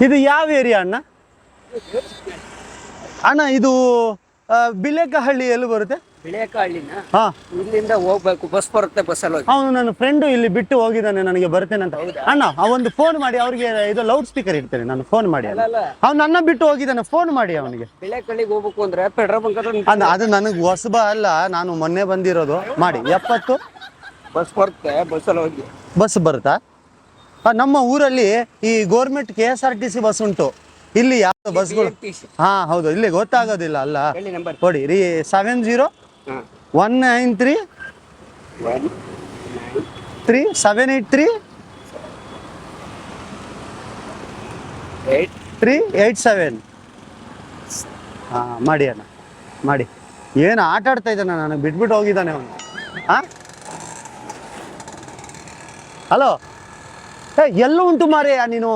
ಇದು ಯಾವ ಏರಿಯಾ ಅಣ್ಣ? ಅಣ್ಣ ಇದು ಆ, ಬಿಳೆಕಹಳ್ಳಿ ಎಲ್ಲಿ ಬರುತ್ತೆ? ಹಾ. ಇಲ್ಲಿಂದ ಹೋಗ್ಬೇಕು ಬಸ್ ಬರುತ್ತೆ ಬಸ್ಸಲ್ಲಿ ಹೋಗಿ. ಅವನು ನನ್ನ ಫ್ರೆಂಡು ಇಲ್ಲಿ ಬಿಟ್ಟು ಹೋಗಿದ್ದಾನೆ ನನಗೆ ಬರ್ತೇನೆ ಅಂತ. ಅಣ್ಣ ಒಂದು ಫೋನ್ ಮಾಡಿ ಅವ್ರಿಗೆ ಇದು ಲೌಡ್ ಸ್ಪೀಕರ್ ಇಡ್ತೇನೆ ನಾನು ಫೋನ್ ಮಾಡಿ ಅಲ್ಲ ಅವ್ನು ನನ್ನ ಬಿಟ್ಟು ಹೋಗಿದ್ದಾನೆ ಫೋನ್ ಮಾಡಿ ಅವನಿಗೆ. ಬಿಳಿಯಕಳ್ಳಿಗೆ ಹೋಗ್ಬೇಕು ಅಂದ್ರೆ ಪೆಟ್ರೋಲ್ ಬಂಕ್ ಹತ್ರ ಅಂದ ಅದು ನನಗೆ ಹೊಸಬ ಅಲ್ಲ ನಾನು ಮೊನ್ನೆ ಬಂದಿರೋದು. ಮಾಡಿ ಎಪ್ಪತ್ತು? ಬಸ್ ಬರುತ್ತೆ ಬಸ್ಸಲ್ಲಿ ಹೋಗಿ. ಬಸ್ ಬರುತ್ತಾ? ಆ, ನಮ್ಮ ಊರಲ್ಲಿ ಈ government K S R T C bus ಉಂಟು. ಇಲ್ಲಿ ಯಾವ ಬಸ್ಗಳು ಹಾ ಹೌದು ಇಲ್ಲಿ ಗೊತ್ತಾಗೋದಿಲ್ಲ ಅಲ್ಲ. ಹೇಳಿ ನಂಬರ್. ಕೊಡಿ ರೀ seven zero one nine three three seven eight three three eight seven ಹಾಂ ಮಾಡಿ ಅಣ್ಣ ಮಾಡಿ. ಏನು ಆಟ ಆಡ್ತಾ ಇದ್ದಾನೆ ನನಗೆ ಬಿಟ್ಬಿಟ್ಟು ಹೋಗಿದ್ದಾನೆ ಅವನು. ಹಾಂ? ಹಲೋ ಏ ಎಲ್ಲೂ ಉಂಟು ಮಾರಿಯ ನೀನು?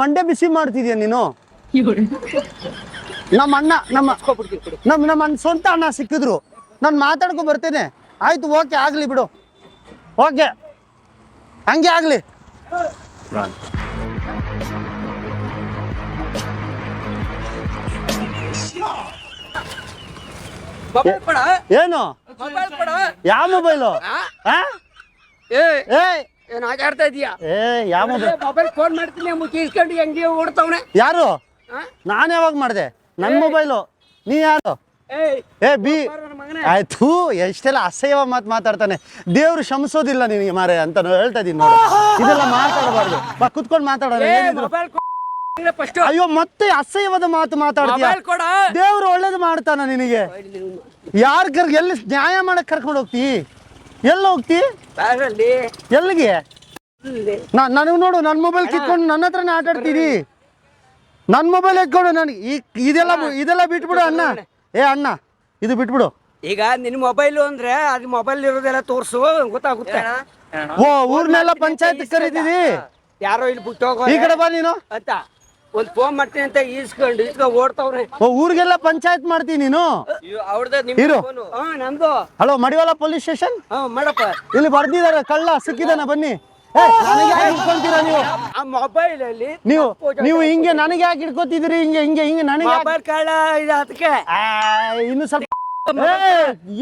ಮಂಡೆ ಬಿಸಿ ಮಾಡ್ತಿದ್ಯಾ ನೀನು? ನಮ್ಮ ಅಣ್ಣ ನಮ್ಮ ನಮ್ಮ ನಮ್ಮ ಸ್ವಂತ ಅಣ್ಣ ಸಿಕ್ಕಿದ್ರು. ನಾನು ಮಾತಾಡ್ಕೊ ಬರ್ತೇನೆ. ಆಯ್ತು ಓಕೆ ಆಗಲಿ ಬಿಡು. ಓಕೆ ಹಂಗೆ ಆಗಲಿ. ಏನು? ಯಾವ ಮೊಬೈಲು ಏನ್ ಆಟಾಡ್ತಾ ಇದೀಯಾ ಏ ಯಾವ ಮೊಬೈಲ್ ಮೊಬೈಲ್ ಫೋನ್ ಮಾಡ್ತೀನಿ ಮುಖ ಇಸ್ಕೊಂಡು ಹೆಂಗೆ ಓಡ್ತಾವನೆ? ಯಾರು? ನಾನು ಯಾವಾಗ ಮಾಡಿದೆ? ನನ್ನ ಮೊಬೈಲು ನೀ ಯಾರು? ಏ ಬಿ. ಆಯ್ತು ಎಷ್ಟೆಲ್ಲ ಅಸಹ್ಯವ ಮಾತು ಮಾತಾಡ್ತಾನೆ. ದೇವ್ರು ಶ್ರಮಿಸೋದಿಲ್ಲ ನಿನಗೆ ಮಾರೆ ಅಂತ ನಾನು ಹೇಳ್ತಾ ಇದೀನಿ ನೋಡು. ಇದೆಲ್ಲ ಮಾತಾಡಬಾರ್ದು. ಬಾ ಕುತ್ಕೊಂಡು ಮಾತಾಡೋಣ ಅಯ್ಯೋ ಮತ್ತೆ ಅಸಹ್ಯವಾದ ಮಾತು ಮಾತಾಡ್ತೀಯ? ದೇವ್ರು ಒಳ್ಳೇದು ಮಾಡ್ತಾನ ನಿನಗೆ. ಯಾರ ಕರ್ ಎಲ್ಲಿ ನ್ಯಾಯ ಮಾಡಕ್ ಕರ್ಕೊಂಡು ಹೋಗ್ತಿ? ಎಲ್ಲಿ ಹೋಗ್ತಿ? ಎಲ್ಲಿಗೆ? ನನಗ್ ನೋಡು ನನ್ನ ಮೊಬೈಲ್ ಕಿತ್ಕೊಂಡು ನನ್ನ ಹತ್ರನೇ ಆಟಾಡ್ತೀನಿ. ನನ್ನ ಮೊಬೈಲ್ ಎಕ್ಕೊಂಡು ನನಗೆ ಈ ಇದೆಲ್ಲ ಇದೆಲ್ಲ ಬಿಟ್ಬಿಡು ಅಣ್ಣ. ಏ ಅಣ್ಣ ಇದು ಬಿಟ್ಬಿಡು. ಈಗ ನಿನ್ ಮೊಬೈಲ್ ಅಂದ್ರೆ ಅದು ಮೊಬೈಲ್ ಇರೋದೆಲ್ಲ ತೋರ್ಸು ಗೊತ್ತಾಗುತ್ತೆ. ಓ ಊರ್ನೆಲ್ಲ ಪಂಚಾಯತ್ ಕರೀತಿದಿ? ಯಾರೋ ಇಲ್ಲಿ ಬಿಟ್ಟು ಹೋಗೋ ಈ ಕಡೆ ಬಾ ನೀನು. ಅಂತ ಒಂದ್ ಫೋನ್ ಮಾಡ್ತೀನಿ ಅಂತ ಈಸ್ಕೊಂಡು ಈಸ್ಕೊಂಡು ಓಡ್ತಾವ್ರೆ. ಓ ಊರಿಗೆಲ್ಲ ಪಂಚಾಯತ್ ಮಾಡ್ತೀನಿ ನೀನು? ಅವ್ರದ್ದು ಇರು. ಹಾ ನಂದು ಹಲೋ ಮಡಿವಾಳ ಪೊಲೀಸ್ ಸ್ಟೇಷನ್? ಹಾ ಮಾಡಪ್ಪ. ಇಲ್ಲಿ ಬರ್ದಿದಾರೆ ಕಳ್ಳ ಸಿಕ್ಕಿದಾನ ಬನ್ನಿ. ಏ ನನಗೆ ಯಾಕೆ ಹಿಡ್ಕೊಂತೀರಾ ನೀವು? ಆ ಮೊಬೈಲ್ ಅಲ್ಲಿ ನೀವು ನೀವು ಹಿಂಗೆ ನನಗೆ ಯಾಕೆ ಹಿಡ್ಕೊತಿದ್ದೀರಿ? ಹಿಂಗೆ ಹಿಂಗೆ ಹಿಂಗೆ ನನಗೆ ಮೊಬೈಲ್ ಕಳ್ಳ ಇದೆ ಅದಕ್ಕೆ. ಆ, ಇನ್ನು ಸ್ವಲ್ಪ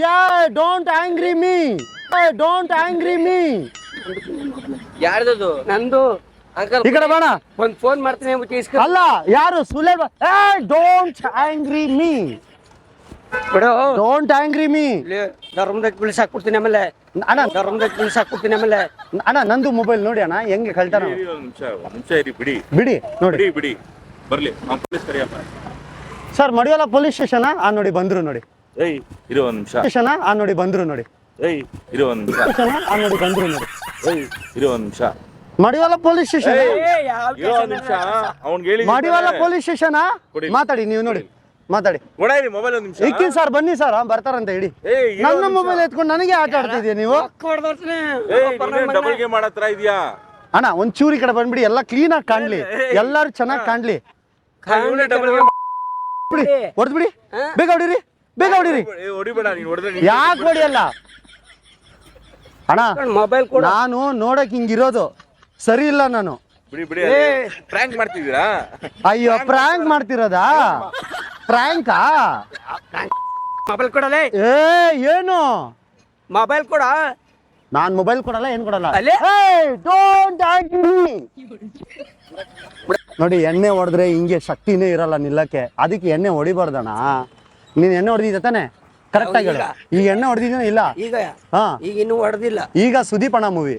ಯಾ don't angry me don't angry me ಯಾರ್ದದು? ನಂದು. ಅಂಕಲ್ ಈ ಕಡೆ ಬೇಡ ಒಂದು ಫೋನ್ ಮಾಡ್ತೀನಿ ಅಲ್ಲ ಯಾರು? ಸುಲೇ ಏ ಡೋಂಟ್ ಆಂಗ್ರಿ ಮೀ ಬಿಡು. ಡೋಂಟ್ ಆಂಗ್ರಿ ಮೀ ಧರ್ಮದಾಗ ಬಿಳಿಸಾಕ್ಬಿಡ್ತೀನಿ ಆಮೇಲೆ. ಅಣ್ಣ ಧರ್ಮದಾಗ ಬಿಳಿಸಾಕ್ಬಿಡ್ತೀನಿ ಆಮೇಲೆ. ಅಣ್ಣ ನಂದು ಮೊಬೈಲ್ ನೋಡಿ ಅಣ್ಣ ಹೆಂಗೆ ಕಳ್ತಾನ? ಮುಂಚೆ ಇರಿ ಬಿಡಿ. ಬಿಡಿ ನೋಡಿ. ಬಿಡಿ ಬಿಡಿ. ಬರ್ಲಿ police Kariyappa sir Madiwala police station ಆ? ನೋಡಿ ಬಂದ್ರು ನೋಡಿ. ಏಯ್ ಇರೋ ಒಂದ್ ನಿಮಿಷ. ಸ್ಟೇಷನ್ ಆ? ನೋಡಿ ಬಂದ್ರು ನೋಡಿ. ಏಯ್ ಇರೋ ಒಂದ್ ನಿಮಿಷ. ಸ್ಟೇಷನ್ ಆ? ನೋಡಿ ಬಂದ್ರು ನೋಡಿ. ಏಯ್ ಇರೋ ಒಂದ್ ನಿಮಿಷ. Madiwala police station Madiwala police station ಮಾತಾಡಿ ನೀವು ನೋಡಿ. ಮಾತಾಡಿ. ಕೊಡಾಯಿರಿ ಮೊಬೈಲ್ ಒಂದು ನಿಮಿಷ. ಇಕ್ಕಿ ಸರ್ ಬನ್ನಿ ಸರ್ ಬರ್ತಾರಂತ ಹೇಳಿ ನನ್ನ ಮೊಬೈಲ್ ಎತ್ಕೊಂಡು ನನಗೆ ಆಟ ಆಡ್ತಿದ್ಯಾ ನೀವು? ಡಬಲ್ ಗೇಮ್ ಮಾಡತ್ರ ಇದೆಯಾ? ಅಣ್ಣ ಒಂದ್ ಚೂರಿ ಕಡೆ ಬಂದ್ಬಿಡಿ ಎಲ್ಲ ಕ್ಲೀನ್ ಆಗಿ ಕಾಣ್ಲಿ. ಎಲ್ಲಾರು ಚೆನ್ನಾಗಿ ಕಾಣ್ಲಿ. ಡಬಲ್ ಗೇಮ್ ಬಿಡಿ ಹೊಡೆದ್ ಬಿಡಿ? ಬೇಗ ಹೊಡಿರಿ ಬೇಗ ಹೊಡಿರಿ. ಹೊಡಿಬೇಡ ನೀನ್ ಹೊಡೆದ್ರೆ ಯಾಕೆ ಹೊಡಿಯಲ್ಲ? ಅಣ್ಣ ಮೊಬೈಲ್ ಕೊಡ. ನಾನು ನೋಡಕ್ ಹಿಂಗಿರೋದು ಸರಿ ಇಲ್ಲ ನಾನು. ಬಿಡಿ ಬಿಡಿ ಪ್ರ್ಯಾಂಕ್ ಮಾಡ್ತಿದ್ದೀರಾ? ಅಯ್ಯೋ ಪ್ರ್ಯಾಂಕ್ ಮಾಡ್ತಿರೋದಾ? ಪ್ರ್ಯಾಂಕಾ ಮೊಬೈಲ್ ಕೊಡಲೇ? ಏ ಏನು? ಮೊಬೈಲ್ ಕೊಡ? ನಾನ್ ಮೊಬೈಲ್ ಕೊಡಲ್ಲ ಏನ್ ಕೊಡಲ್ಲ? ಅಲ್ಲೇ? ಡೋಂಟ್ ನೋಡಿ ಎಣ್ಣೆ ಹೊಡೆದ್ರೆ ಹಿಂಗೆ ಶಕ್ತಿನೇ ಇರಲ್ಲ ನಿಲ್ಲಕ್ಕೆ. ಅದಕ್ಕೆ ಎಣ್ಣೆ ಹೊಡಿಬಾರ್ದಣ ನೀನ್ ಎಣ್ಣೆ ಹೊಡೆದಿದ್ದ ತಾನೆ? ಕರೆಕ್ಟ್ ಆಗಿ ಹೇಳು. ಈಗ. ಎಣ್ಣೆ ಹೊಡೆದಿದ್ದೀನ ಇಲ್ಲ? ಈಗ ಹಾ. ಈಗ ಇನ್ನೂ ಹೊಡೆದಿಲ್ಲ. ಈಗ ಸುದೀಪ್ ಅಣ್ಣ ಮೂವಿ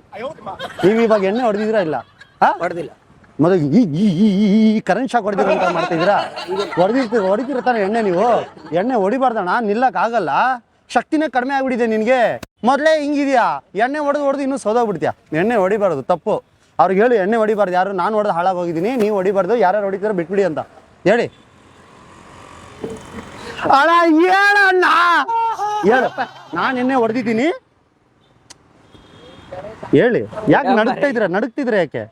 ನೀವು ಇವಾಗ ಎಣ್ಣೆ ಹೊಡೆದಿದ್ರ ಇಲ್ಲ? ಹೊಡೆದಿಲ್ಲ. ಮೊದಲು ಈ ಈ ಈ ಈ ಕರೆಂಟ್ ಶಾಕ್ ಹೊಡೆದಿರ ಅಂತ ಮಾಡ್ತಿದ್ದೀರಾ? ಹೊಡೆದಿರ್ತೀರ ಹೊಡಿತೀರ ತಾನೆ ಎಣ್ಣೆ ನೀವು? ಎಣ್ಣೆ ಹೊಡಿಬಾರ್ದಣ್ಣ ನಿಲ್ಲಕ್ ಆಗಲ್ಲ. ಶಕ್ತಿನೇ ಕಡಿಮೆ ಆಗ್ಬಿಟ್ಟಿದೆ ನಿನಗೆ. ಮೊದಲೇ ಹಿಂಗಿದ್ಯಾ? ಎಣ್ಣೆ ಹೊಡೆದು ಹೊಡೆದು ಇನ್ನೂ ಸೋದೋಗ್ಬಿಡ್ತೀಯ? ಎಣ್ಣೆ ಹೊಡಿಬಾರ್ದು ತಪ್ಪು. ಅವ್ರಿಗೆ ಹೇಳಿ ಎಣ್ಣೆ ಹೊಡಿಬಾರ್ದು ಯಾರು ನಾನು ಹೊಡೆದು ಹಾಳಾಗೋಗಿದ್ದೀನಿ ನೀವು ಹೊಡಿಬಾರ್ದು ಯಾರ್ಯಾರು ಹೊಡಿತೀರೋ ಬಿಟ್ಬಿಡಿ ಅಂತ. ಹೇಳಿ. ಅಣ್ಣ ಹೇಳಣ್ಣ ಹೇಳು. ನಾನು ಎಣ್ಣೆ ಹೊಡೆದಿದ್ದೀನಿ. ಹೇಳಿ ಯಾಕೆ ನಡುಕ್ತಾ ಇದ್ರ ನಡುಕ್ತಿದ್ರೆ ಯಾಕೆ?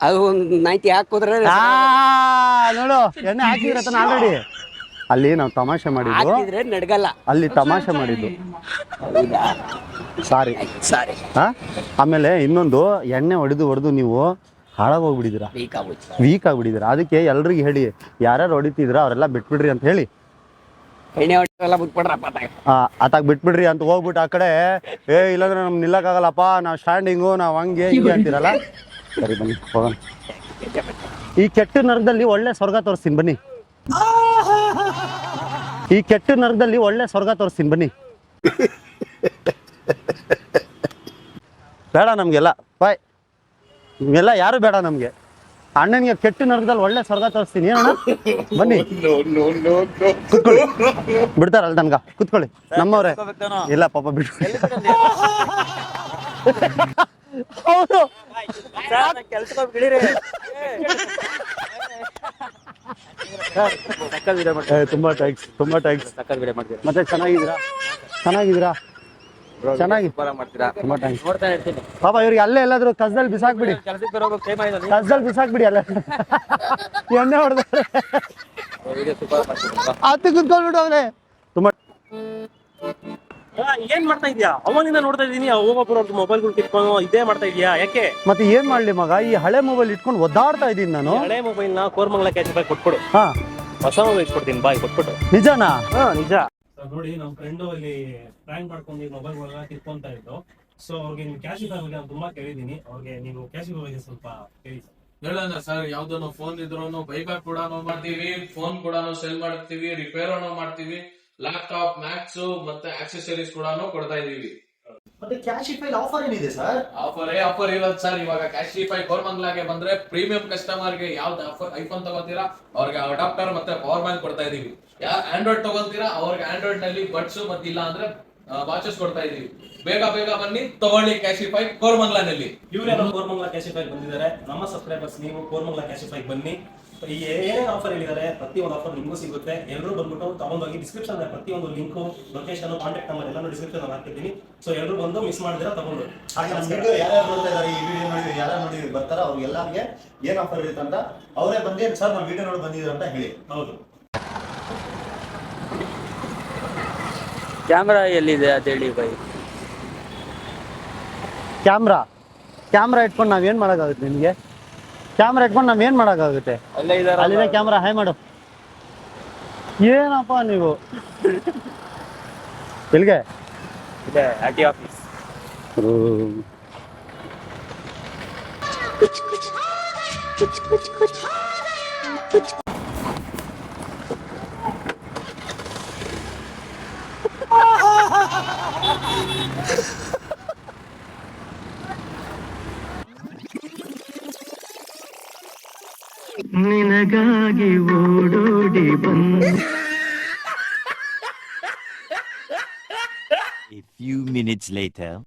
ಅದು ಒಂದು ನೈಂಟಿ ಹಾಕಿದ್ರೆ ಆ ನೋಡು ಎಣ್ಣೆ ಹಾಕಿದ್ರೆ ಆಲ್ರೆಡಿ ಅಲ್ಲಿ ನಾವು ತಮಾಷೆ ಮಾಡಿದ್ದು ಹಾಕಿದ್ರೆ ನಡ್ಗಲ್ಲ. ಅಲ್ಲಿ ತಮಾಷೆ ಮಾಡಿದ್ದು. ಸಾರಿ. ಸಾರಿ. ಹಾ ಆಮೇಲೆ ಇನ್ನೊಂದು ಎಣ್ಣೆ ಹೊಡೆದು ಹೊಡೆದು ನೀವು ಹಾಳಾಗೋಗ್ಬಿಟ್ಟಿದ್ದೀರಾ ವೀಕ್ ಆಗೋಯ್ತು ವೀಕ್ ಆಗ್ಬಿಟ್ಟಿದ್ದೀರಾ. ಅದಕ್ಕೆ ಎಲ್ರಿಗೂ ಹೇಳಿ ಯಾರ್ಯಾರು ಹೊಡಿತಿದ್ರ ಅವರೆಲ್ಲ ಬಿಟ್ಬಿಡ್ರಿ ಅಂತ ಹೇಳಿ. ಎಣ್ಣೆ ಬಿಟ್ಬಿಡ್ರಪ್ಪ. ಆ, ಆತಾಗ ಬಿಟ್ಬಿಡ್ರಿ ಅಂತ ಹೋಗ್ಬಿಟ್ಟು ಆ ಕಡೆ ಏ ಇಲ್ಲಾಂದ್ರೆ ನಮ್ಗೆ ನಿಲ್ಲಕ್ಕಾಗಲ್ಲಪ್ಪ ನಾವು ಸ್ಟ್ಯಾಂಡಿಂಗು ನಾವು ಹಂಗೆ ಹಿಂಗೆ ಅಂತೀರಲ್ಲ? ಸರಿ, ಬನ್ನಿ, ಹೋಗೋಣ. ಈ ಕೆಟ್ಟ ನರದಲ್ಲಿ ಒಳ್ಳೆ ಸ್ವರ್ಗ ತೋರಿಸ್ತೀನಿ, ಬನ್ನಿ. ಈ ಕೆಟ್ಟ ನರದಲ್ಲಿ ಒಳ್ಳೆ ಸ್ವರ್ಗ ತೋರಿಸ್ತೀನಿ, ಬನ್ನಿ. ಬೇಡ ನಮಗೆಲ್ಲ. ಬಾಯ್. ನಿಮ್ಗೆಲ್ಲ ಯಾರು ಬೇಡ ನಮಗೆ? ಅಣ್ಣನಿಗೆ ಕೆಟ್ಟ ನರದಲ್ಲಿ ಒಳ್ಳೆ ಸ್ವರ್ಗ ತೋರಿಸ್ತೀನಿ, ಏನಣ್ಣ? ಬನ್ನಿ. ಕುತ್ಕೊಳ್ಳಿ. ಬಿಡ್ತಾರಲ್ಲ ನನ್ಗ ಕುತ್ಕೊಳ್ಳಿ. ನಮ್ಮವ್ರೆ. ಇಲ್ಲ, ಪಾಪ ಬಿಡು ಹೌದು. ಏ, ತುಂಬಾ ಟ್ಯಾಂಕ್ಸ್ ತುಂಬಾ ಟ್ಯಾಂಕ್ಸ್ ಮತ್ತೆ ಚೆನ್ನಾಗಿದ್ದೀರಾ? ಚೆನ್ನಾಗಿದ್ದೀರಾ? ಚೆನ್ನಾಗಿ. ಮಾಡ್ತೀರಾ ತುಂಬಾ ಟ್ಯಾಂಕ್ಸ್ ನೋಡ್ತಾ ಇರ್ತೀನಿ ಪಾಪ ಇವ್ರಿಗೆ ಅಲ್ಲೇ ಎಲ್ಲಾದ್ರೂ ಕಸದಲ್ಲಿ ಬಿಸಾಕ್ಬಿಡಿ. ಕೆಲಸಕ್ಕೆ ಬರೋದು ಟೈಮ್ ಆಯ್ತು ಕಸದಲ್ಲಿ ಬಿಸಾಕ್ಬಿಡಿ ಅಲ್ಲ. ಎಣ್ಣೆ ಹೊಡೆದ ಹತ್ತು ಕುತ್ಕೊಂಡ್ಬಿಟ್ಟು ಅವ್ರೆ. ತುಂಬಾ ಏನ್ ಮಾಡ್ತಾ ಇದೀಯಾ? ಅವನಿಂದ ನೋಡ್ತಾ ಇದೀನಿ ಒಬ್ಬೊಬ್ರು ಮೊಬೈಲ್ಗಳು ಕಿತ್ಕೊಂಡು ಇದೇ ಮಾಡ್ತಾ ಇದೀಯಾ? ಯಾಕೆ? ಮತ್ತೆ ಏನ್ ಮಾಡ್ಲಿ ಮಗ? ಈ ಹಳೆ ಮೊಬೈಲ್ ಇಟ್ಕೊಂಡು ಒದ್ದಾಡ್ತಾ ಇದೀನಿ ನಾನು. ಹಳೆ ಮೊಬೈಲ್ನ ಕೋರ್ಮಂಗ್ಲ ಕ್ಯಾಶ್ ಬಾಯ್ ಕೊಟ್ಬಿಡು. ಹಾ. ಹೊಸ ಮೊಬೈಲ್ ಕೊಡ್ತೀನಿ ಬಾಯ್ ಕೊಟ್ಬಿಟ್ಟು ನಿಜನಾ? ಹಾ ನಿಜ. ನೋಡಿ ನಮ್ ಫ್ರೆಂಡ್ ಅಲ್ಲಿ ಪ್ರ್ಯಾಂಕ್ ಮಾಡ್ಕೊಂಡು ಮೊಬೈಲ್ ಒಳಗ ಕಿತ್ಕೊಂತಾ ಇದ್ದು. ಸೊ ಅವ್ರಿಗೆ ನೀವು ಕ್ಯಾಶ್ ಬಗ್ಗೆ ನಾನು ತುಂಬಾ ಕೇಳಿದೀನಿ ಅವ್ರಿಗೆ ನೀವು ಕ್ಯಾಶ್ ಬಗ್ಗೆ ಸ್ವಲ್ಪ ಕೇಳಿ. ಹೇಳೋಣ ಸರ್ ಯಾವ್ದನ್ನು ಫೋನ್ ಇದ್ರು ಬೈಬ್ಯಾಕ್ ಕೂಡ ಮಾಡ್ತೀವಿ ಫೋನ್ ಕೂಡ ಸೆಲ್ ಮಾಡ್ತೀವಿ ರಿಪೇರ್ ಮಾಡ್ತೀವಿ. ಲ್ಯಾಪ್ಟಾಪ್ ಮ್ಯಾಕ್ಸ್ ಮತ್ತೆ ಆಕ್ಸೆಸರೀಸ್ ಕೂಡ ಕೊಡ್ತಾ ಇದೀವಿ ಮತ್ತೆ ಕ್ಯಾಶಿಫೈ ಆಫರ್ ಏನಿದೆ ಸರ್ ಆಫರ್ ಆಫರ್ ಇರೋದು ಸರ್ ಇವಾಗ ಕ್ಯಾಶಿಫೈ ಕೋರ್ಮಂಗ್ಲಾಗೆ ಬಂದ್ರೆ ಪ್ರೀಮಿಯಂ ಕಸ್ಟಮರ್ಗೆ ಯಾವ್ದು ಆಫರ್ ಐಫೋನ್ ತಗೋತೀರಾ ಅವ್ರಿಗೆ ಅಡಾಪ್ಟರ್ ಮತ್ತೆ ಪವರ್ ಬ್ಯಾಂಕ್ ಕೊಡ್ತಾ ಇದೀವಿ ಯಾ ಆಂಡ್ರಾಯ್ಡ್ ತಗೋತೀರಾ ಅವ್ರಿಗೆ ಆಂಡ್ರಾಯ್ಡ್ನಲ್ಲಿ ಬಡ್ಸ್ ಮತ್ತೆ ಇಲ್ಲ ಅಂದ್ರೆ ವಾಚಸ್ ಕೊಡ್ತಾ ಇದೀವಿ ಬೇಗ ಬೇಗ ಬನ್ನಿ ತಗೊಳ್ಳಿ ಕ್ಯಾಶಿಫೈ ಕೋರ್ಮಂಗ್ಲಾನಲ್ಲಿ ಇವರೇ ಕೋರ್ಮಂಗ್ಲಾ ಕ್ಯಾಶಿಫೈ ಬಂದಿದ್ದಾರೆ. ನಮ್ಮ ಸಬ್ಸ್ಕ್ರೈಬರ್ಸ್ ನೀವು ಕೋರ್ಮಂಗ್ಲಾ ಕ್ಯಾಶಿಫೈ ಬನ್ನಿ. ಈ ಏನೇನು ಆಫರ್ ಹೇಳಿದ್ದಾರೆ ಒಂದು ಆಫರ್ ನಿಮಗೂ ಸಿಗುತ್ತೆ. ಎಲ್ಲರೂ ಬಂದ್ಬಿಟ್ಟು ತಗೊಂಡೋಗಿ ಡಿಸ್ಕ್ರಿಪ್ಷನ್ ಪ್ರತಿಯೊಂದು ಲಿಂಕು ಲೊಕೇಶನ್ ಕಾಂಟ್ಯಾಕ್ಟ್ ನಂಬರ್ ಎಲ್ಲಾನು ಡಿಸ್ಕ್ರಿಪ್ಷನ್ ಅಲ್ಲಿ ಹಾಕಿದ್ದೀನಿ ಸೊ ಎಲ್ಲರೂ ಬಂದು ಮಿಸ್ ಮಾಡಿದ್ರೆ ತಗೊಂಡು. ಹಾಗೆ ನಮ್ಮ ವಿಡಿಯೋ ಯಾರ್ಯಾರು ನೋಡ್ತಾ ಇದ್ದಾರೆ ಈ ವಿಡಿಯೋ ನೋಡಿ ಯಾರ್ಯಾರು ನೋಡಿ ಬರ್ತಾರ ಅವ್ರಿಗೆಲ್ಲರಿಗೆ ಏನ್ ಆಫರ್ ಇರುತ್ತೆ ಅಂತ ಅವರೇ ಬಂದು ಸರ್ ನಾವು ವಿಡಿಯೋ ನೋಡಿ ಬಂದಿದ್ರು ಅಂತ ಹೇಳಿ. ಹೌದು. ಕ್ಯಾಮ್ರಾ ಎಲ್ಲಿದೆ ಅದೇಳಿ ಬೈ. ಕ್ಯಾಮ್ರಾ. ಕ್ಯಾಮ್ರಾ ಇಟ್ಕೊಂಡು ನಾವೇನು ಮಾಡೋಕ್ಕಾಗುತ್ತೆ ನಿಮಗೆ? ಕ್ಯಾಮ್ರಾ ಇಟ್ಕೊಂಡು ನಾವೇನ್ ಮಾಡೋಕ್ಕಾಗುತ್ತೆ? ಅಲ್ಲೇ ಇದಾರ ಅಲ್ಲಿದೆ ಕ್ಯಾಮ್ರಾ ಹಾಯ್ ಮಾಡು ಏನಪ್ಪ ನೀವು? ಎಲ್ಲಿಗೆ? ಇದೆ ಆರ್ ಆಫೀಸ್ minutes later.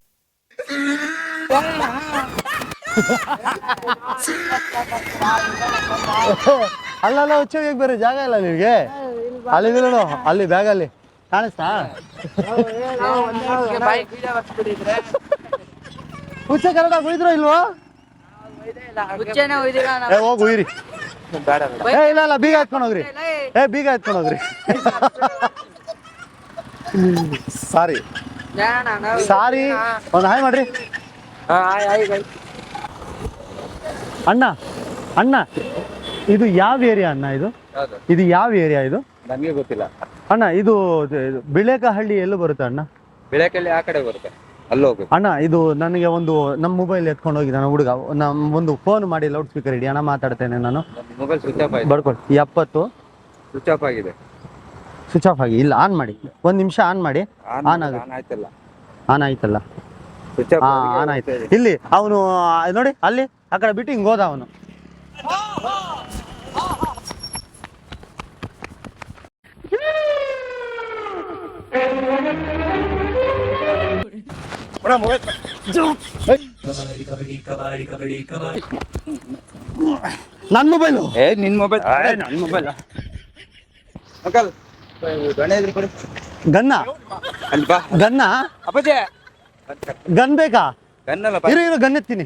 ಅಲ್ಲಲ್ಲ ಹುಚ್ಚೋಗಿ ಬೇರೆ ಜಾಗ ಇಲ್ಲ ನಿಮಗೆ ಅಲ್ಲಿ ನೋಡು, ಅಲ್ಲಿ ಬ್ಯಾಗ್ ಅಲ್ಲಿ. ಕಾಣಿಸ್ತಾ? ಹುಚ್ಚ, ಕನ್ನಡ ಉಳಿದ್ರು ಇಲ್ವಾ? ಏ, ಹೋಗಿ ಉಯ್ರಿ ಏ, ಇಲ್ಲ ಇಲ್ಲ, ಬೀಗ ಎತ್ಕೊಂಡು ಹೋಗ್ರಿ. ಏ, ಬೀಗ ಎತ್ಕೊಂಡು ಹೋಗ್ರಿ. ಸಾರಿ ಸಾರಿ ಒಂದು ಹಾಯ್ ಮಾಡ್ರಿ. ಅಣ್ಣ ಅಣ್ಣ ಇದು ಯಾವ ಏರಿಯಾ ಅಣ್ಣ ಇದು? ಇದು ಯಾವ ಏರಿಯಾ ಇದು? ನನಗೆ ಗೊತ್ತಿಲ್ಲ. ಅಣ್ಣ ಇದು ಬಿಳೇಕಹಳ್ಳಿ ಎಲ್ಲೂ ಬರುತ್ತೆ ಅಣ್ಣ? ಬಿಳೇಕಹಳ್ಳಿ ಆ ಕಡೆ ಬರುತ್ತೆ. ಅಲ್ಲಿ ಹೋಗು. ಅಣ್ಣ ಇದು ನನಗೆ ಒಂದು ನಮ್ಮ ಮೊಬೈಲ್ ಎತ್ಕೊಂಡು ಹೋಗಿ ನಾನು ಹುಡುಗ ನಮ್ಮ ಒಂದು ಫೋನ್ ಮಾಡಿ ಲೌಡ್ ಸ್ಪೀಕರ್ ಇಡಿ. ಅಣ್ಣ ಮಾತಾಡ್ತೇನೆ ನಾನು. ಮೊಬೈಲ್ ಸ್ವಿಚ್ ಆಫ್ ಆಗಿದೆ ಬಡ್ಕೊಳ್ಳಿ ಎಪ್ಪತ್ತು. ಸ್ವಿಚ್ ಆಫ್ ಆಗಿದೆ. ಸ್ವಿಚ್ ಆಫ್ ಆಗಿ. ಇಲ್ಲ ಆನ್ ಮಾಡಿ. ಒಂದು ನಿಮಿಷ ಆನ್ ಮಾಡಿ. ಆನ್ ಆಗಲ್ಲ ಆನ್ ಆಯ್ತಲ್ಲ. ಆನ್ ಆಯ್ತಲ್ಲ. ಆನ್ ಆಯ್ತು. ಇಲ್ಲಿ ಅವನು ನೋಡಿ ಅಲ್ಲಿ ಆ ಕಡೆ ಬಿಟ್ಟು ಹಿಂಗ್ ಹೋದ ಅವನು. ನನ್ನ ಮೊಬೈಲು ಏ ನಿನ್ ಮೊಬೈಲ್ ನನ್ ಮೊಬೈಲ್ ಅಂಕಲ್ ಗನ್ನ ಅಲ್ಲಿ ಬಾ ಗನ್ನ? ಅಪ್ಪಾಜಿ. ಗನ್ ಬೇಕಾ? ಇರು ಇರು ಗನ್ ಎತ್ತೀನಿ.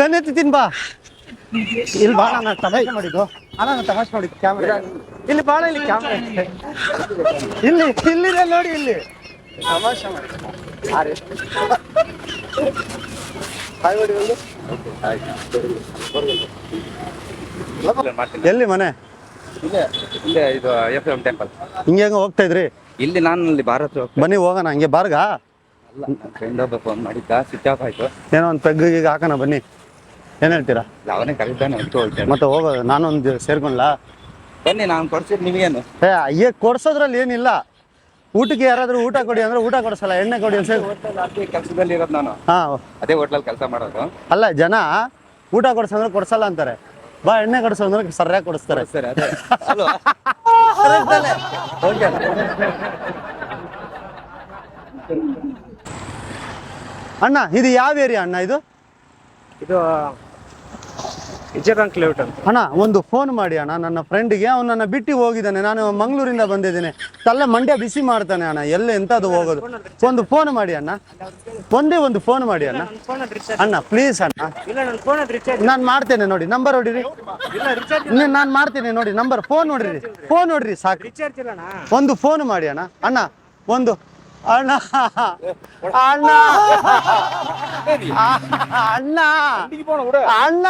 ಗನ್ ಎತ್ತಿತೀನಿ ಬಾ. ಇಲ್ಲಿ ಬಾ ನಾನು ತಮಾಷೆ ಮಾಡಿದ್ದು. ಅಣ್ಣ ನಾನು ತಮಾಷೆ ಮಾಡಿದ್ದು ಕ್ಯಾಮ್ರಾ ಇಲ್ಲಿ ಬಾಳ ಇಲ್ಲಿ ಕ್ಯಾಮ್ರಾ ಇಲ್ಲಿ ಇಲ್ಲಿದೆ ನೋಡಿ ಇಲ್ಲಿ. ತಮಾಷೆ ಮಾಡಿ ಹಾಯ್ ಮಾಡಿ ಒಂದು. ಎಲ್ಲಿ ಮನೆ? ಇಲ್ಲೇ ಇಲ್ಲೇ ಇದು ಎಫ್ ಎಂ ಟೆಂಪಲ್ ಹಿಂಗೆ ಹೆಂಗ ಹೋಗ್ತಾ ಇದ್ರಿ? ಇಲ್ಲಿ ನಾನು ಅಲ್ಲಿ ಭಾರತ್ ಹೋಗ್ತಾ ಬನ್ನಿ ಹೋಗೋಣ. ಹಂಗೆ ಬಾರ್ಗ? ಅಲ್ಲ ನನ್ನ ಫ್ರೆಂಡ್ ಒಬ್ಬ ಫೋನ್ ಮಾಡಿದ್ದ ಸ್ವಿಚ್ ಆಫ್ ಆಯ್ತು. ಏನೋ ಒಂದು ಪೆಗ್ಗಿಗೆ ಹಾಕೋಣ ಬನ್ನಿ. ಏನ್ ಹೇಳ್ತೀರಾ? ಅವನೇ ಕರೀತಾನೆ ಅಂತ ಹೋಗ್ತೇನೆ ಮತ್ತೆ ಹೋಗೋದು ನಾನೊಂದು ಸೇರ್ಕೊಂಡ್ಲಾ? ಬನ್ನಿ ನಾನು ಕೊಡ್ಸಿದ್ ನಿಮಗೇನು. ಏ ಅಯ್ಯೇ ಕೊಡ್ಸೋದ್ರಲ್ಲಿ ಏನಿಲ್ಲ. ಊಟಕ್ಕೆ ಯಾರಾದ್ರೂ ಊಟ ಕೊಡಿ ಅಂದ್ರೆ ಊಟ ಕೊಡಿಸಲ್ಲ ಎಣ್ಣೆ ಕೊಡಿ ಅಂತ ಹೇಳಿ ಕೆಲಸದಲ್ಲಿ ಇರೋದು ನಾನು. ಹಾ. ಅದೇ ಹೋಟ್ಲಲ್ಲಿ ಕೆಲಸ ಮಾಡೋದು. ಅಲ್ಲ ಜನ ಊಟ ಕೊಡ್ಸಂದ್ರೆ ಕೊಡ್ಸಲ್ಲ ಅಂತಾರೆ. ಬಾ ಎಣ್ಣೆ ಕೊಡ್ಸೋ ಅಂದ್ರೆ ಸರಿಯಾಗಿ ಕೊಡಿಸ್ತಾರೆ. ಅಣ್ಣ ಇದು ಯಾವ ಏರಿಯಾ ಅಣ್ಣ ಇದು? ಇದು ಲೇಔಟ್ ಅಂತ. ಅಣ್ಣ ಒಂದು ಫೋನ್ ಮಾಡಿ ಅಣ್ಣ. ನನ್ನ ಫ್ರೆಂಡಿಗೆ ಅವ್ನು ನನ್ನ ಬಿಟ್ಟು ಹೋಗಿದ್ದಾನೆ. ನಾನು ಮಂಗಳೂರಿಂದ ಬಂದಿದ್ದೀನಿ. ತಲೆ ಮಂಡ್ಯ ಬಿಸಿ ಮಾಡ್ತಾನೆ ಅಣ್ಣ. ಎಲ್ಲ ಎಂಥದ್ದು ಹೋಗೋದು. ಒಂದು ಫೋನ್ ಮಾಡಿ ಅಣ್ಣ. ಒಂದೇ ಒಂದು ಫೋನ್ ಮಾಡಿ ಅಣ್ಣ. ಅಣ್ಣ ಪ್ಲೀಸ್ ಅಣ್ಣ. ನಾನು ಮಾಡ್ತೇನೆ ನೋಡಿ. ನಂಬರ್ ಹೊಡಿರಿ ನಾನು ಮಾಡ್ತೇನೆ ನೋಡಿ. ನಂಬರ್ ಫೋನ್ ನೋಡ್ರಿ. ಫೋನ್ ನೋಡ್ರಿ ಸಾಕು. ಒಂದು ಫೋನ್ ಮಾಡಿ ಅಣ್ಣ. ಅಣ್ಣ ಒಂದು ಅಣ್ಣ ಅಣ್ಣ ಅಣ್ಣ ಅಣ್ಣ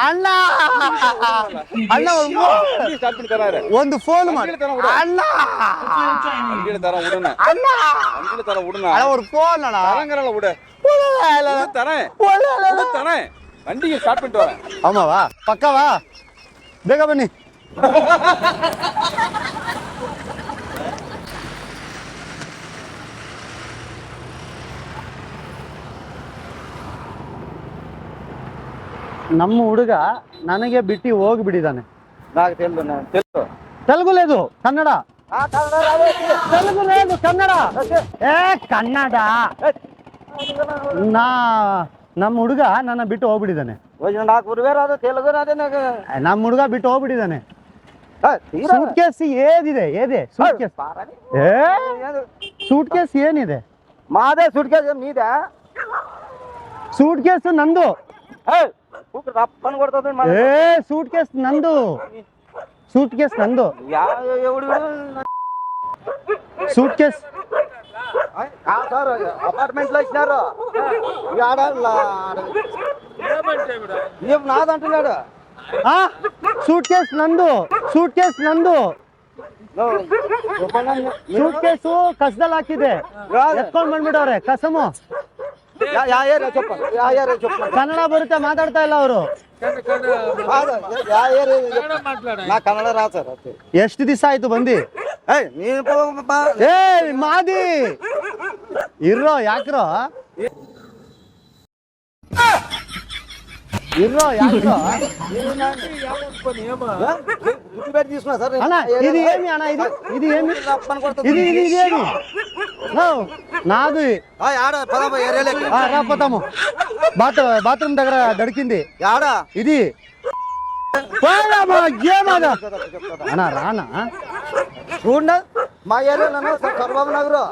ಅಣ್ಣ ಅಣ್ಣ ಒಂದು- ಒಂದು ಫೋನ್ ಮಾಡಿ ಅಣ್ಣ ಅಣ್ಣ ಅಣ್ಣ ஒரு ಫೋನ್ ಅಣ್ಣ வண்டியை ஸ்டார்ட் பண்ணிட்டு வரேன் ஆமாவா பக்காவா ಬೇಗ ಬನ್ನಿ ನಮ್ಮ ಹುಡುಗ ನನಗೆ ಬಿಟ್ಟು ಹೋಗ್ಬಿಟ್ಟಿದ್ದಾನೆ నాకు తెలుసు నాకు తెలుసు ತೆಲುಗು ಲೇದು ಕನ್ನಡ ತೆಲುಗು ಲೇದು ಕನ್ನಡ ಏ ಕನ್ನಡ ನಾ ನಮ್ಮ ಹುಡುಗ ನನ್ನ ಬಿಟ್ಟು ಹೋಗ್ಬಿಟ್ಟಿದ್ದಾನೆ నాకు ఉరివేరాదు తెలుగు రాదే నాకు ನಮ್ಮ ಹುಡುಗ ಬಿಟ್ಟು ಹೋಗ್ಬಿಟ್ಟಿದ್ದಾನೆ ಸೂಟ್ ಕೇಸ್ ಏದಿದೆ ಏದೆ ಸೂಟ್ ಕೇಸ್ ಏ ಸೂಟ್ ಕೇಸ್ ಏನಿದೆ మాదే సుడికేస్ నీదే ಸೂಟ್ ಕೇಸ್ ನಂದು రప్పని కొడుతుంది ಏ ಸೂಟ್ ಕೇಸ್ ನಂದು ಸೂಟ್ ಕೇಸ್ ನಂದು ఎవడు ಸೂಟ್ ಕೇಸ್ సార్ అపార్ట్మెంట్ లో ఇచ్చినారు ఆడ ఏం నాదంటున్నాడు ಆ ಸೂಟ್ ಕೇಸ್ ನಂದು ಸೂಟ್ ಕೇಸ್ ನಂದು ಸೂಟ್ ಕೇಸು ಕಸದಲ್ಲಿ ಹಾಕಿದೆ ಎತ್ಕೊಂಡ್ ಬಂದ್ಬಿಟ್ಟವ್ರೆ ಕಸಮು ಕನ್ನಡ ಬರುತ್ತೆ ಮಾತಾಡ್ತಾ ಇಲ್ಲ ಅವರು. ನಾ ಕನ್ನಡ ರಾಜ ಎಷ್ಟು ದಿವಸ ಆಯ್ತು ಬಂದಿ? ಏ ಮಾದಿ! ಇರೋ ಯಾಕ್ರೋ? ఇది ఇది? ఇది ఇది ఇది ఇది నాది. రాపోతాము బాత్ బాత్రూమ్ దగ్గర దడికింది ఇది. అన్న రానా? చూడ మా సార్ కర్బాబు నగరు.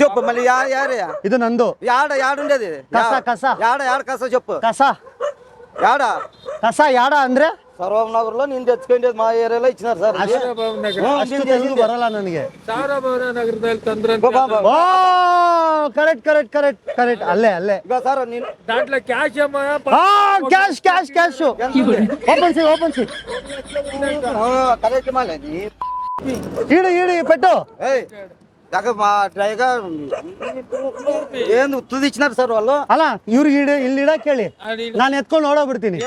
చెప్పు మళ్ళీ యా ఏరియా ఇది నందు యాడ యాడుండేది కస, కస. యాడ యాడ కస చెప్పు కస యాడ కస యాడ ಅಂದ್ರೆ సర్బాబు నగర్ లో నేను తెచ్చుకునేది మా ఏరియాలో ఇచ్చినారు సార్ ఇది. ಹ್ಞೂ, ಅಷ್ಟು ನಿಂದು ತೆಲುಗು ಎಲ್ಲಿಂದ? ಬರಲ್ಲ ನನಗೆ ಬಾ, ಬಾ, ಬಾ. ಓ ಕರೆಕ್ಟ್ ಕರೆಕ್ಟ್ ಕರೆಕ್ಟ್ ಕರೆಕ್ಟ್ ಅಲ್ಲೇ ಅಲ್ಲೇ ಈಗ ಸರ್ ನೀನು దాంట్లో క్యాష్ ఏమో ఆ cash cash cash open C open C correct మాలే నీ ఈడు ఈడు పెట్టు ఏయ్ ಯಾಕೆ ಮಾ ಡ್ರೈಗ ಏನು ತುದಿಚ್ಚಿನಾರ ಸರ್ ಅಲ್ಲ? ಅಲ್ಲ ಇವ್ರಿಗೆ ಇಡ ಇಲ್ಲಿ ಇಡಕ್ ಕೇಳಿ. ನಾನು ಎತ್ಕೊಂಡು ಓಡೋಗ್ಬಿಡ್ತೀನಿ.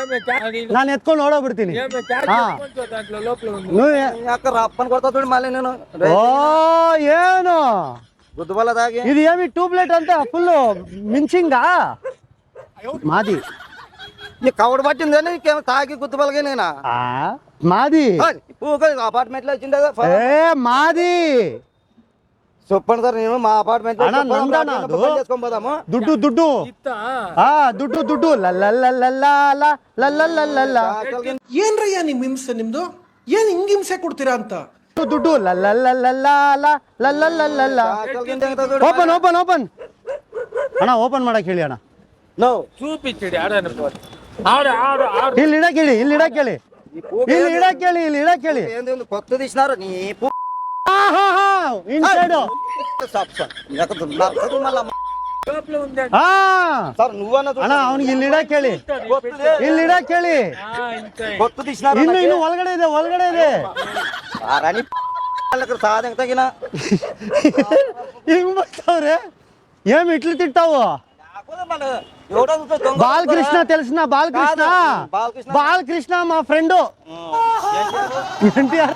ನಾನು ಎತ್ಕೊಂಡು ಓಡೋಗ್ಬಿಡ್ತೀನಿ. ಹಾ. ನೀವು ಏ- ಯಾಕೆ ಅಪ್ಪನ ಕೊಡ್ತಾ ಮಾಲೆ ನೀನು? ಓ ಏನು? ಗುದ್ದಬಲದಾಗಿ ಇದು ಏಮಿ ಟ್ಯೂಬ್ಲೈಟ್ ಅಂತ ಫುಲ್ಲು ಮಿಂಚಿಂಗಾ? ಮಾದಿ. ನೀ ಕವಡ್ ಬಟ್ಟಿಂದೇನು ತಾಗಿ ಗುದ್ದಬಲಗೆ ನೀನಾ? ಆ ಮಾದಿ. ಅಪಾರ್ಟ್ಮೆಂಟ್ ಲ ಏ ಮಾದಿ. చెప్పండి ಸರ್ నేను మా ದುಡ್ಡು ದುಡ್ಡು ಹಾ ದುಡ್ಡು ದುಡ್ಡು ಲಲ್ಲಲ್ಲಲ್ಲಲ್ಲ ಏನ್ರಯ್ಯ ನಿಮ್ಮ ಹಿಂಸೆ ನಿಮ್ದು ಏನ್ ಹಿಂಗ್ ಹಿಂಸೆ ಕೊಡ್ತೀರಾ ಅಂತ ದುಡ್ಡು ದುಡ್ಡು ಲಲ್ಲಲ್ಲಲ್ಲಲ್ಲ ಓಪನ್ ಓಪನ್ ಓಪನ್ ಅಣ್ಣ ಓಪನ್ ಮಾಡಕ್ ಹೇಳಿ ಅಣ್ಣ ನೋ ಇಲ್ಲಿ ಇಡಕ್ ಹೇಳಿ ಇಲ್ಲಿ ಇಡಕ್ ಹೇಳಿ ಇಲ್ಲಿ ಇಡಕ್ ಹೇಳಿ ಇಲ್ಲಿ ಇಡಕ್ ಹೇಳಿ ಹಾ ಹಾ ಇನ್ಸೈಡ್ సాప్ సార్ ఎక్కడ నరకదు మళ్ళా ಹಾ సార్ నువ్వన్న ಅಣ್ಣ ಅವ್ನಿಗೆ ಇಲ್ಲಿ ಇಡಕ್ ಹೇಳಿ ಇಲ್ಲಿ ಇಡಕ್ ಹೇಳಿ కొత్త తీసినారు ಇನ್ನು ಇನ್ನು ಒಳಗಡೆ ಇದೆ ಒಳಗಡೆ ಇದೆ రని వాళ్ళకి సాధన తగిన ಹಿಂಗ್ ಬರ್ತಾವ್ರೆ ಏನ್ ಇಟ್ಲು ತಿಂತಾವು ఎవడో దొంగ ಬಾಲಕೃಷ್ಣ తెలుసునా ಬಾಲಕೃಷ್ಣ కాదు, బాలకృష్ణ. ಬಾಲಕೃಷ್ಣ మా ಫ್ರೆಂಡು ಎನ್ ಟಿ ಆರ್